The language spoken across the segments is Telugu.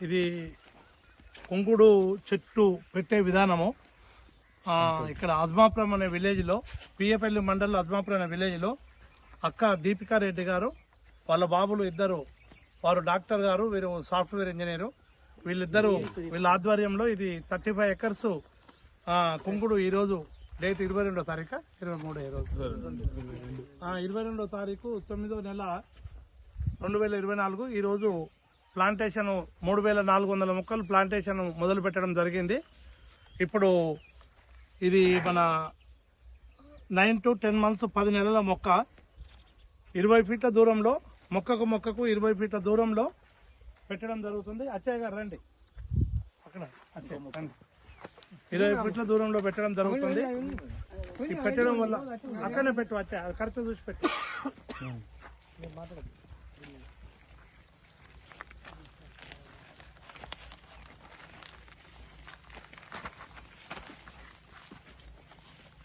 ఇది కొంగుడు చెట్టు పెట్టే విధానము. ఇక్కడ అజ్మాపురం అనే విలేజ్లో పియ్యపల్లి మండలం అజ్మాపురం అనే విలేజ్లో అక్క దీపికా రెడ్డి గారు వాళ్ళ బాబులు ఇద్దరు వారు డాక్టర్ గారు వీరు సాఫ్ట్వేర్ ఇంజనీరు వీళ్ళిద్దరూ వీళ్ళ ఆధ్వర్యంలో ఇది థర్టీ ఫైవ్ ఎకర్స్ కుంకుడు ఈరోజు డేట్ ఇరవై రెండో తారీఖు? ఇరవై మూడో ఈరోజు ఇరవై రెండో తారీఖు తొమ్మిదో నెల రెండు వేల ఇరవై నాలుగు ఈరోజు ప్లాంటేషన్ మూడు వేల నాలుగు వందల మొక్కలు ప్లాంటేషన్ మొదలు పెట్టడం జరిగింది. ఇప్పుడు ఇది మన నైన్ టు టెన్ మంత్స్ పది నెలల మొక్క. ఇరవై ఫీట్ల దూరంలో మొక్కకు మొక్కకు ఇరవై ఫీట్ల దూరంలో పెట్టడం జరుగుతుంది. అచ్చయ్య గారు రండి. అక్కడ రండి. ఇరవై ఫీట్ల దూరంలో పెట్టడం జరుగుతుంది. పెట్టడం వల్ల అక్కడనే పెట్టు అచ్చయ్య కరెక్ట్ చూసి పెట్టు.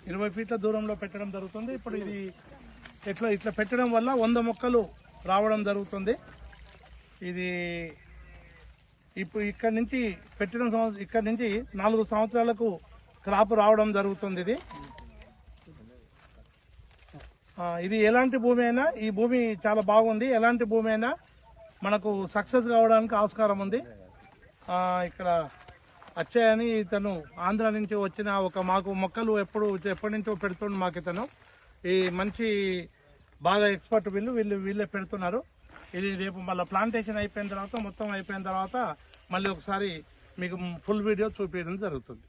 ఇరవై ఫీట్ల దూరంలో పెట్టడం జరుగుతుంది. ఇప్పుడు ఇది ఇట్లా ఇట్లా పెట్టడం వల్ల వంద మొక్కలు రావడం జరుగుతుంది. ఇది ఇప్పుడు ఇక్కడ నుంచి పెట్టడం సంవత్సరం ఇక్కడ నుంచి నాలుగు సంవత్సరాలకు క్రాప్ రావడం జరుగుతుంది ఇది. ఇది ఎలాంటి భూమి అయినా ఈ భూమి చాలా బాగుంది. ఎలాంటి భూమి అయినా మనకు సక్సెస్ కావడానికి ఆస్కారం ఉంది. ఇక్కడ వచ్చాయని అని ఇతను ఆంధ్ర నుంచి వచ్చిన ఒక మాకు మొక్కలు ఎప్పుడు ఎప్పటి నుంచో పెడుతుండు మాకు ఇతను. ఈ మంచి బాగా ఎక్స్పర్ట్ వీళ్ళు వీళ్ళు వీళ్ళే పెడుతున్నారు. ఇది రేపు మళ్ళీ ప్లాంటేషన్ అయిపోయిన తర్వాత మొత్తం అయిపోయిన తర్వాత మళ్ళీ ఒకసారి మీకు ఫుల్ వీడియో చూపించడం జరుగుతుంది.